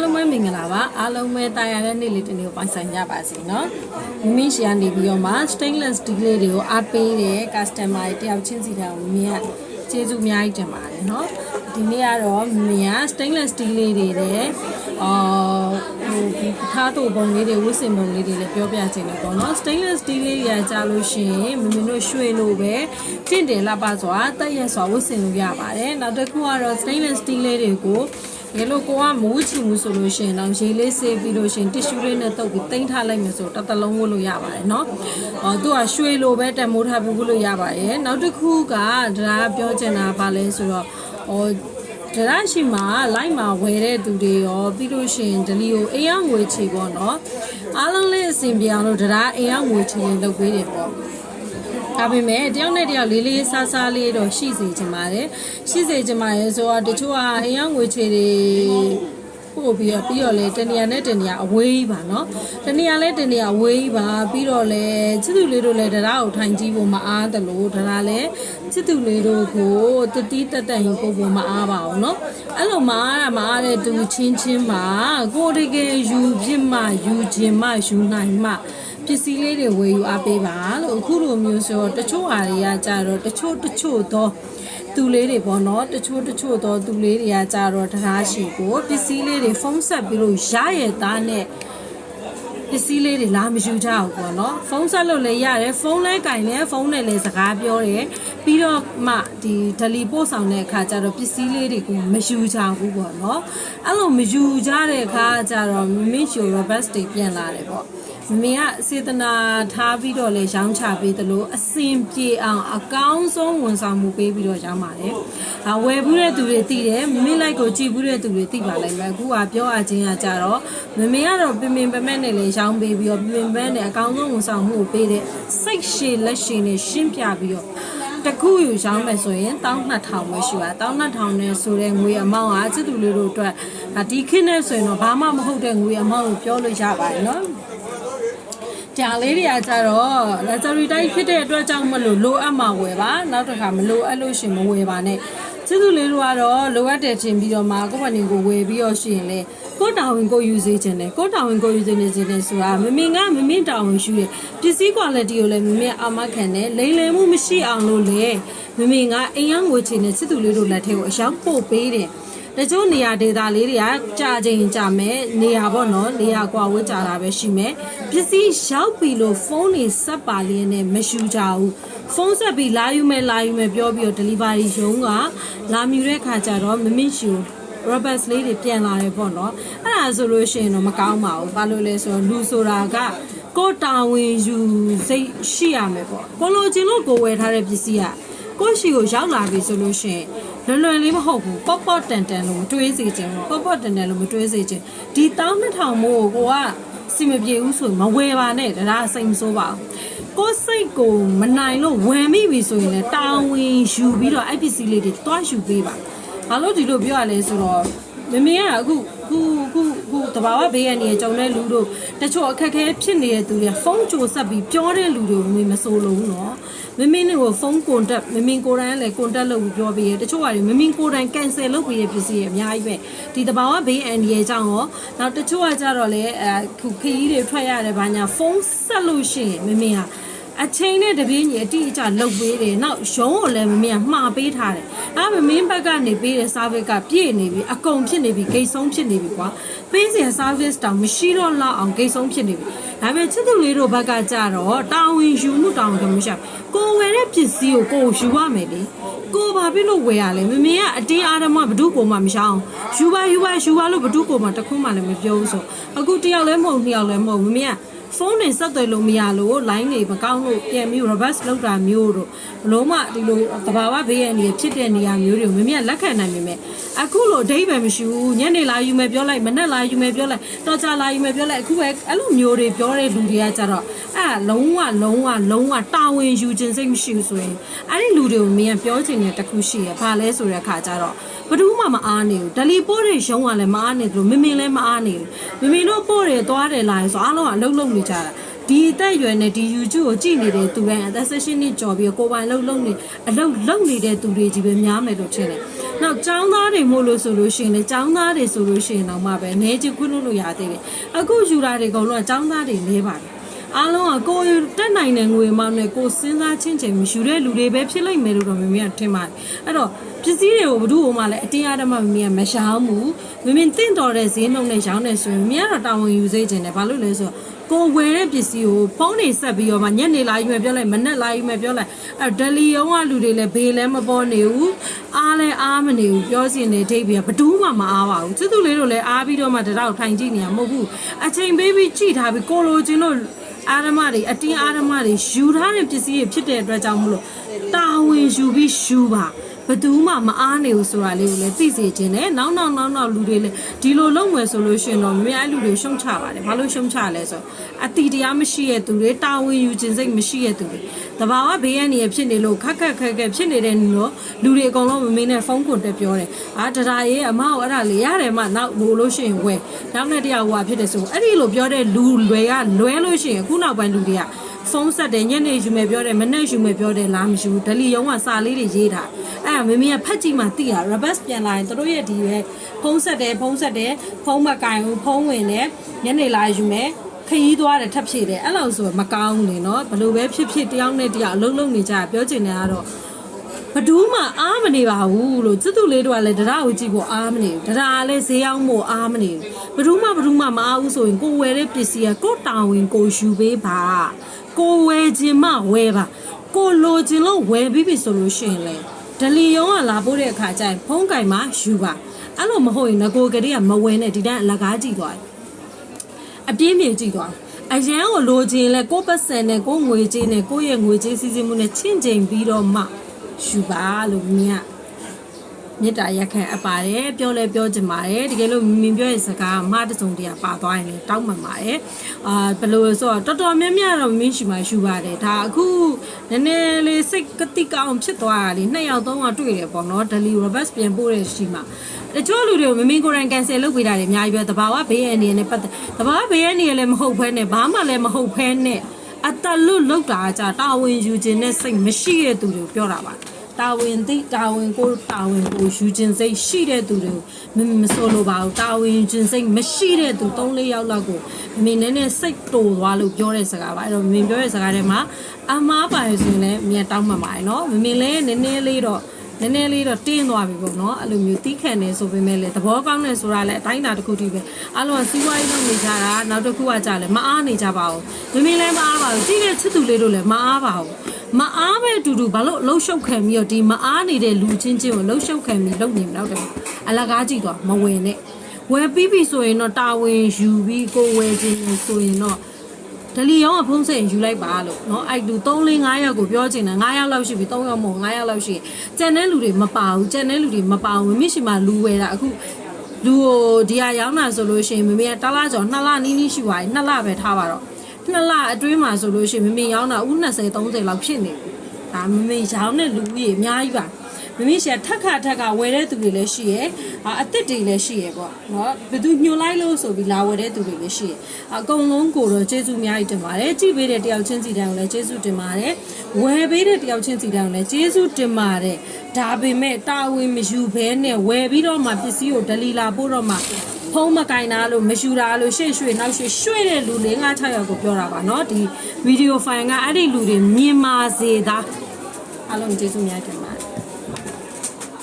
အားလုံးပဲမင်္ဂလာပါအားလုံးပဲတာယာတဲ့နေ့လေးတစ်နေ့ကိုပိုင်ဆိုင်ကြပါစေနော်မမင်းရှီကနေပြီးတော့မှ stainless steel လေးတွေကိုအားပေးတဲ့ customer တွေတယောက်ချင်းစီတောင်မမင်းကကျေးဇူးအများကြီးတင်ပါတယ်နော်ဒီနေ့ကတော့မမင်းက stainless steel လေးတွေတဲ့အော်ဟိုဒီထားတို့ပုံလေးတွေဝတ်ဆင်ပုံလေးတွေလည်းပြောပြချင်တယ်ပေါ့နော် stainless steel လေးတွေကကြာလို့ရှိရင်မမင်းတို့ရွှေလို့ပဲတင့်တယ်လှပစွာတက်ရက်စွာဝတ်ဆင်လို့ရပါတယ်နောက်တစ်ခုကတော့ stainless steel လေးတွေကို ရေလို့ကိုကမဝချီမှုဆိုလို့ရှိရင်တော့ရေလေးဆေးပြီးလို့ရှိရင်တစ်ရှူးလေးနဲ့တုပ်ပြီးတင်ထားလိုက်မယ်ဆိုတော့တစ်သလုံးဝတ်လို့ရပါတယ်เนาะ။အော်သူကရွှေလိုပဲတမိုးထားပြီးဝတ်လို့ရပါတယ်။နောက်တစ်ခုကဒါကပြောချင်တာပါလဲဆိုတော့ဟောဒါရရှိမှာလိုက်မှာဝယ်တဲ့သူတွေရောပြီးလို့ရှိရင်ဒလီကိုအိမ်အောင်ငွေချေပေါ့နော်အားလုံးလေးအဆင်ပြေအောင်လို့ဒါရအိမ်အောင်ငွေချေရင်လုပ်ပေးတယ်ပေါ့ ဒါပေမဲ့တယောက်နဲ့တယောက်လေးလေးဆားဆားလေးတော့ရှိစေချင်ပါတယ်ရှိစေချင်ပါတယ်ဆိုတော့တချို့ကအိမ်အောင်ငွေချေတွေပို့ပြီးတော့ပြီးတော့လေတနေရာနဲ့တနေရာအဝေးပါเนาะတနေရာလဲတနေရာအဝေးပါပြီးတော့လေချစ်သူလေးတို့လည်းတရားကိုထိုင်ကြည့်ဖို့မအားတယ်လို့တရားလဲချစ်သူလေးတို့ကိုတတိတက်တက်ရင်ပို့ဖို့မအားပါဘူးเนาะအဲ့လိုမအားတာမအားတဲ့သူချင်းချင်းမှာကိုယ်တကယ်ယူပြစ်မှယူခြင်းမှယူနိုင်မှ ပစ္စည်းလေးတွေဝယ်ယူအားပေးပါလို့အခုလိုမျိုးဆိုတော့တချို့ဟာတွေကကြတော့တချို့တချို့တော့သူလေးတွေပေါ့နော်တချို့တချို့တော့သူလေးတွေကကြတော့တရားရှိကိုပစ္စည်းလေးတွေဖုံးဆက်ပြီးလို့ရရဲ့သားနဲ့ပစ္စည်းလေးတွေလာမယူကြဘူးပေါ့နော်ဖုန်းဆက်လို့လည်းရတယ်ဖုန်းလဲကင်လဲဖုန်းနဲ့လည်းစကားပြောတယ်ပြီးတော့မှဒီဒလီပို့ဆောင်တဲ့အခါကျတော့ပစ္စည်းလေးတွေကိုမယူကြဘူးပေါ့နော်အဲ့လိုမယူကြတဲ့အခါကျတော့မင်းချို robust တွေပြန်လာတယ်ပေါ့ မမေကစေတနာထားပြီးတော့လေရောင်းချပေးသလိုအစင်ပြေအောင်အကောင်းဆုံးဝန်ဆောင်မှုပေးပြီးတော့ရောင်းပါတယ်။ဒါဝယ်ဘူးတဲ့သူတွေသိတယ်မမေလိုက်ကိုကြည့်ဘူးတဲ့သူတွေသိပါလိမ့်မယ်။အခုကပြောအပ်ခြင်းကကြတော့မမေကတော့ပင်ပင်ပမက်နဲ့လေရောင်းပေးပြီးတော့ပင်ပင်ပန်းနဲ့အကောင်းဆုံးဝန်ဆောင်မှုကိုပေးတဲ့စိတ်ရှည်လက်ရှည်နဲ့ရှင်းပြပြီးတော့တခုယူရောင်းမယ်ဆိုရင်12000ပဲရှိပါ12000နဲ့ဆိုတဲ့ငွေအမောင်းကစစ်သူလေးတို့အတွက်ဒါဒီခေတ်နဲ့ဆိုရင်တော့ဘာမှမဟုတ်တဲ့ငွေအမောင်းကိုပြောလို့ရပါတယ်နော် ကြာလေးတွေကကြတော့ luxury တိုင်းဖြစ်တဲ့အတွက်ကြောင့်မလို့လိုအပ်မှဝယ်ပါနောက်တစ်ခါမလိုအပ်လို့ရှရင်မဝယ်ပါနဲ့ချစ်သူလေးတို့ကတော့လိုအပ်တယ်ချင်းပြီးတော့မှကိုယ့်ဘာနေကိုဝယ်ပြီးတော့ရှင်လေကိုယ့်တာဝန်ကိုယူစေခြင်းနဲ့ကိုယ့်တာဝန်ကိုယူစေနေခြင်းနဲ့ဆိုတာမမင်ကမမင်တာဝန်ရှိတယ်ပစ္စည်း quality ကိုလည်းမမင်အာမခံတယ်လိမ်လည်မှုမရှိအောင်လို့လေမမင်ကအိမ်ရငွေချေနဲ့ချစ်သူလေးတို့လက်ထဲကိုအရောက်ပို့ပေးတယ် တချို့နေရာဒေသလေးတွေကကြာချိန်ကြာမယ်နေရာပေါ့နော်နေရာကွာဝေးကြာတာပဲရှိမယ်ပစ္စည်းရောက်ပြီလို့ဖုန်းတွေဆက်ပါလျက်နဲ့မယူကြဘူးဖုန်းဆက်ပြီးလာယူမယ်လာယူမယ်ပြောပြီးတော့ delivery ရုံးကလာမြူတဲ့ခါကျတော့မမင့်ရှူ roberts လေးတွေပြန်လာတယ်ပေါ့နော်အဲ့ဒါဆိုလို့ရှိရင်တော့မကောင်းပါဘူးဘာလို့လဲဆိုတော့လူဆိုတာကကိုယ်တာဝန်ယူစိတ်ရှိရမယ်ပေါ့ကိုလိုချင်လို့ကိုဝယ်ထားတဲ့ပစ္စည်းကကိုယ့်ရှိကိုရောက်လာပြီဆိုလို့ရှိရင် လွယ်လွယ်လေးမဟုတ်ဘူးပေါ့ပေါ့တန်တန်လို့မတွေးစေချင်ဘူးပေါ့ပေါ့တန်တန်လို့မတွေးစေချင်ဒီတောင်းနှစ်ထောင်မို့ကိုကစီမပြေဘူးဆိုရင်မဝယ်ပါနဲ့ဒါကစိတ်မဆိုးပါဘူးကိုယ်စိတ်ကိုမနိုင်လို့ဝယ်မိပြီဆိုရင်လည်းတာဝန်ယူပြီးတော့ IPC လေးတွေတွားယူပေးပါဘာလို့ဒီလိုပြောရလဲဆိုတော့မမေကအခုခုခုခုတဘာဝဘေးရနေကြုံတဲ့လူတို့တချို့အခက်အခဲဖြစ်နေတဲ့သူတွေဖုန်းကြိုဆက်ပြီးပြောတဲ့လူတွေကိုမမေမစိုးလုံးနော် မမေနဲ့ကိုဖုန်းကွန်တက်မမေကိုယ်တိုင်လည်းကွန်တက်လုပ်ပြီးပြောပြီးရတချို့ကတွေမမေကိုယ်တိုင်ကန်ဆယ်လုပ်ပြီးရပစ္စည်းရအများကြီးပဲဒီတဘာဝဘေးအန်ဒီရဲ့အကြောင်းရောနောက်တချို့ကကြတော့လေအခုခရီးတွေထွက်ရတယ်ဘာညာဖုန်းဆက်လို့ရှိရင်မမေဟာ အချိန်နဲ့တပြေးညီအတိအကျလုပ်ပေးတယ်။နောက်ရုံးကိုလည်းမမင်းကမှားပေးထားတယ်။ဒါမမင်းဘက်ကနေပေးတဲ့ service ကပြည့်နေပြီအကုန်ဖြစ်နေပြီဂိတ်ဆုံးဖြစ်နေပြီကွာ။ပေးစရာ service တောင်မရှိတော့လောက်အောင်ဂိတ်ဆုံးဖြစ်နေပြီ။ဒါပေမဲ့ချစ်သူလေးတို့ဘက်ကကြတော့တာဝန်ယူမှုတောင်းကမရှိဘူး။ကိုယ်ဝယ်တဲ့ပစ္စည်းကိုကိုယ်ယူရမယ်လေ။ကိုဘာဖြစ်လို့ဝယ်ရလဲမမင်းကအတင်းအားဓမ္မဘဒုကိုမှမရှောင်းယူပါယူပါယူပါလို့ဘဒုကိုမှတခုမှလည်းမပြောဘူးဆိုအခုတယောက်လည်းမဟုတ်နှစ်ယောက်လည်းမဟုတ်မမင်းက ဖုန်းနဲ့ဆက်သွယ်လို့မရလို့ line တွေမကောင်းလို့ပြန်ပြီး reverse လုပ်တာမျိုးတို့ဘလို့မှဒီလိုတဘာဝဘေးရန်တွေဖြစ်တဲ့နေရာမျိုးတွေကိုမမြတ်လက်ခံနိုင်ပေမဲ့အခုလိုအဓိပ္ပာယ်မရှိဘူးညနေလာယူမယ်ပြောလိုက်မနေ့လာယူမယ်ပြောလိုက်တော်ကြလာယူမယ်ပြောလိုက်အခုပဲအဲ့လိုမျိုးတွေပြောတဲ့လူတွေကကြတော့အဲ့လုံးဝလုံးဝလုံးဝတာဝန်ယူခြင်းစိတ်မရှိဘူးဆိုရင်အဲ့ဒီလူတွေကိုမင်းပြောချင်တဲ့တခုရှိရဘာလဲဆိုတဲ့အခါကျတော့ ဘယ်သူမှမအားနေဘူးဒလီပို့တဲ့ရုံးကလည်းမအားနေဘူးမမင်းလည်းမအားနေဘူးမမင်းတို့ပို့တယ်သွားတယ်လာတယ်ဆိုအားလုံးကအလုံးလုံးနေကြတာဒီအသက်အရွယ်နဲ့ဒီ YouTube ကိုကြည့်နေတဲ့သူတိုင်းအသက်16နှစ်ကျော်ပြီးကိုယ်ပိုင်လုံးလုံးနေအလုံးလုံးနေတဲ့သူတွေကြီးပဲများမယ်လို့ထင်တယ် နောက်ចောင်းသားတွေမို့လို့ဆိုလို့ရှိရင်လေចောင်းသားတွေဆိုလို့ရှိရင်တော့မှပဲနေချင်ခွင့်လို့လို့ရသေးတယ်အခုယူတာတွေအကုန်လုံးကចောင်းသားတွေနေပါတယ် အားလုံးကကိုယ်တက်နိုင်တဲ့ငွေမောင်းနဲ့ကိုယ်စဉ်းစားချင်းချင်းမယူတဲ့လူတွေပဲဖြစ်လိမ့်မယ်လို့တော့မမေကထင်ပါတယ်အဲ့တော့ပစ္စည်းတွေကိုဘယ်သူ့ဟိုမှလည်းအတင်းအဓမ္မမမေကမရှောင်းဘူးမမေတင့်တော်တဲ့ဈေးနှုန်းနဲ့ရောင်းနေဆိုရင်မမေကတော့တာဝန်ယူစေချင်တယ်ဘာလို့လဲဆိုတော့ကိုဝယ်တဲ့ပစ္စည်းကိုဖုန်းနေဆက်ပြီးတော့မှညနေလာယူမယ်ပြောလိုက်မနေ့လာယူမယ်ပြောလိုက်အဲဒလီယုံကလူတွေလည်းဘေးလည်းမပေါ်နေဘူးအားလည်းအားမနေဘူးပြောစင်နေဒိတ်ပြီးဘဒူးမှမအားပါဘူးသူသူလေးတို့လည်းအားပြီးတော့မှတတော့ထိုင်ကြည့်နေရမဟုတ်ဘူးအချိန်ပေးပြီးကြည့်ထားပြီးကိုလိုချင်းတို့ အာရမတွေအတင်းအာရမတွေယူထားတဲ့ပစ္စည်းတွေဖြစ်တဲ့အတွက်ကြောင့်မလို့တာဝန်ယူပြီးယူပါ ဘယ်သူမှမအားနေဘူးဆိုတာလေးကိုလည်းသိစေခြင်းနဲ့နောက်နောက်နောက်နောက်လူတွေလည်းဒီလိုလုပ်မယ်ဆိုလို့ရှိရင်တော့မင်းအဲ့လူတွေရှုံချပါတယ်ဘာလို့ရှုံချလဲဆိုတော့အတီတရားမရှိတဲ့သူတွေတာဝန်ယူခြင်းစိတ်မရှိတဲ့သူတွေတဘာဝဘေးရန်နေဖြစ်နေလို့ခက်ခက်ခက်ခက်ဖြစ်နေတဲ့လူတော့လူတွေအကုန်လုံးမမင်းနဲ့ဖုန်းကွန်တက်ပြောတယ်အာတရာရေးအမအောင်အဲ့ဒါလေရတယ်မနောက်လို့လို့ရှိရင်ဝယ်နောက်နဲ့တရားဟိုဟာဖြစ်တယ်ဆိုအဲ့ဒီလိုပြောတဲ့လူတွေကလွဲလို့ရှိရင်အခုနောက်ပိုင်းလူတွေက ဖုန်းဆက်တယ်ညနေယူမယ်ပြောတယ်မနေ့ယူမယ်ပြောတယ်လားမယူဘူးဒလီရုံးကစာလေးတွေရေးထားအဲ့ဒါမမေကဖက်ကြည့်မှသိရ reverse ပြန်လာရင်တို့ရဲ့ဒီပဲဖုန်းဆက်တယ်ဖုန်းဆက်တယ်ဖုန်းမကင်ဘူးဖုန်းဝင်တယ်ညနေလာယူမယ်ခရီးသွားတယ်ထပ်ဖြည့်တယ်အဲ့လိုဆိုမကောင်းဘူးလေနော်ဘလို့ပဲဖြစ်ဖြစ်တယောက်နဲ့တယောက်အလုံးလုံးနေကြပြောချင်တယ်ကတော့ဘဒူးမှအားမနေပါဘူးလို့စစ်သူလေးတို့ကလည်းတရားကိုကြည့်ဖို့အားမနေဘူးတရားလည်းဈေးအောင်ဖို့အားမနေဘူးဘဒူးမှဘဒူးမှမအားဘူးဆိုရင်ကိုဝယ်တဲ့ပစ္စည်းကကိုတာဝန်ကိုယူပေးပါ ကိုဝယ်ခြင်းမဝယ်ပါကိုလိုခြင်းလို့ဝယ်ပြီးပြီဆိုလို့ရှိရင်လေဒလီယုံကလာပို့တဲ့အခါကျရင်ဖုံးကင်မှာယူပါအဲ့လိုမဟုတ်ရင်ငကိုကလေးကမဝယ်နဲ့ဒီတိုင်းအလကားကြည့်သွားတယ်အပြင်းပြင်းကြည့်သွားအရန်ကိုလိုခြင်းလဲကိုပတ်စံနဲ့ကိုငွေကြေးနဲ့ကိုရဲ့ငွေကြေးစီစဉ်မှုနဲ့ချင့်ချိန်ပြီးတော့မှယူပါလို့မြင်ရ မေတ္တာရက်ခံအပ်ပါတယ်ပြောလဲပြောချင်ပါတယ်တကယ်လို့မင်းပြောရဲ့စကားအမတစုံတရာပါသွားရင်လည်းတောင်းပန်ပါတယ်အာဘယ်လိုလဲဆိုတော့တော်တော်များများတော့မင်းရှိမှယူပါတယ်ဒါအခုနည်းနည်းလေးစိတ်ကတိကအောင်ဖြစ်သွားတာလေနှစ်ယောက်သုံးယောက်တွေ့တယ်ပေါ့နော်ဒလီ reverse ပြန်ပို့တဲ့ရှိမှတချို့လူတွေကိုမမင်းကိုယ်တိုင် cancel လုပ်ပေးတာတွေအများကြီးပဲတဘာဝဘေးရအနေနဲ့ပတ်သက်တဘာဝဘေးရအနေနဲ့လည်းမဟုတ်ဘဲနဲ့ဘာမှလည်းမဟုတ်ဘဲနဲ့အတလွတ်လောက်တာကြတာဝန်ယူခြင်းနဲ့စိတ်မရှိတဲ့သူတွေကိုပြောတာပါ တာဝန်သိတာဝန်ကိုတာဝန်ကိုယူခြင်းစိတ်ရှိတဲ့သူတွေကိုမမဆိုလိုပါဘူးတာဝန်ယူခြင်းစိတ်မရှိတဲ့သူ၃၄ယောက်လောက်ကိုမင်းနည်းနည်းစိတ်တိုသွားလို့ပြောတဲ့စကားပါအဲ့တော့မင်းပြောတဲ့စကားထဲမှာအမားပါရဆိုရင်လည်းမြတ်တောင်းမှန်ပါတယ်နော်မမင်းလည်းနည်းနည်းလေးတော့နည်းနည်းလေးတော့တင်းသွားပြီပေါ့နော်အဲ့လိုမျိုးတီးခံနေဆိုပေမဲ့လည်းသဘောကောင်းနေဆိုတာလည်းအတိုင်းအတာတစ်ခုတည်းပဲအားလုံးကစီးပွားရေးလုပ်နေကြတာနောက်တစ်ခုကကြလည်းမအားနေကြပါဘူးမမင်းလည်းမအားပါဘူးကြည့်တဲ့ချစ်သူလေးတို့လည်းမအားပါဘူး မအားပဲအတူတူဘာလို့အလုံးရှုပ်ခံပြီးတော့ဒီမအားနေတဲ့လူချင်းချင်းကိုလှုပ်ရှုပ်ခံပြီးလုပ်နေမလို့တော့အလကားကြည့်သွားမဝင်နဲ့ဝယ်ပြီးပြီဆိုရင်တော့တာဝန်ယူပြီးကိုဝယ်ခြင်းဆိုရင်တော့ ဒလီရောကဖုံးစိန်ယူလိုက်ပါလို့เนาะအဲ့လူ3 4 5ယောက်ကိုပြောချင်တယ်9ယောက်လောက်ရှိပြီ3ယောက်မဟုတ်9ယောက်လောက်ရှိကြံတဲ့လူတွေမပါဘူးကြံတဲ့လူတွေမပါဘူးမမရှိမှလူဝဲတာအခုလူကိုဒီဟာရောင်းတာဆိုလို့ရှိရင်မမေကတလားကျော်2လနီးနီးရှိသွားပြီ2လပဲထားပါတော့ 2လအတွင်းမှာဆိုလို့ရှိရင်မမေရောင်းတာဦး20 30လောက်ဖြစ်နေပြီဒါမမေရောင်းတဲ့လူကြီးအများကြီးပါမမေရှာထက်ခါထက်ကဝယ်တဲ့သူတွေလည်းရှိရယ်အာအစ်စ်တွေလည်းရှိရယ်ပေါ့နော်ဘယ်သူညှို့လိုက်လို့ဆိုပြီးလာဝယ်တဲ့သူတွေလည်းရှိရယ်အကုန်လုံးကိုတော့ကျေးဇူးအများကြီးတင်ပါတယ်ကြည့်ပေးတဲ့တယောက်ချင်းစီတိုင်းကိုလည်းကျေးဇူးတင်ပါတယ်ဝယ်ပေးတဲ့တယောက်ချင်းစီတိုင်းကိုလည်းကျေးဇူးတင်ပါတယ် ဒါပေမဲ့တာဝန်မယူဘဲနဲ့ဝယ်ပြီးတော့မှပစ္စည်းကိုဒလီလာပို့တော့မှဖုံးမကင်တာလို့မယူတာလို့ရှေ့ရွှေ့နောက်ရွှေ့ရွှေ့တဲ့လူ၄၅6ယောက်ကိုပြောတာပါเนาะဒီဗီဒီယိုဖိုင်ကအဲ့ဒီလူတွေမြင်ပါစေသားအားလုံးကျေးဇူးများတင်ပါ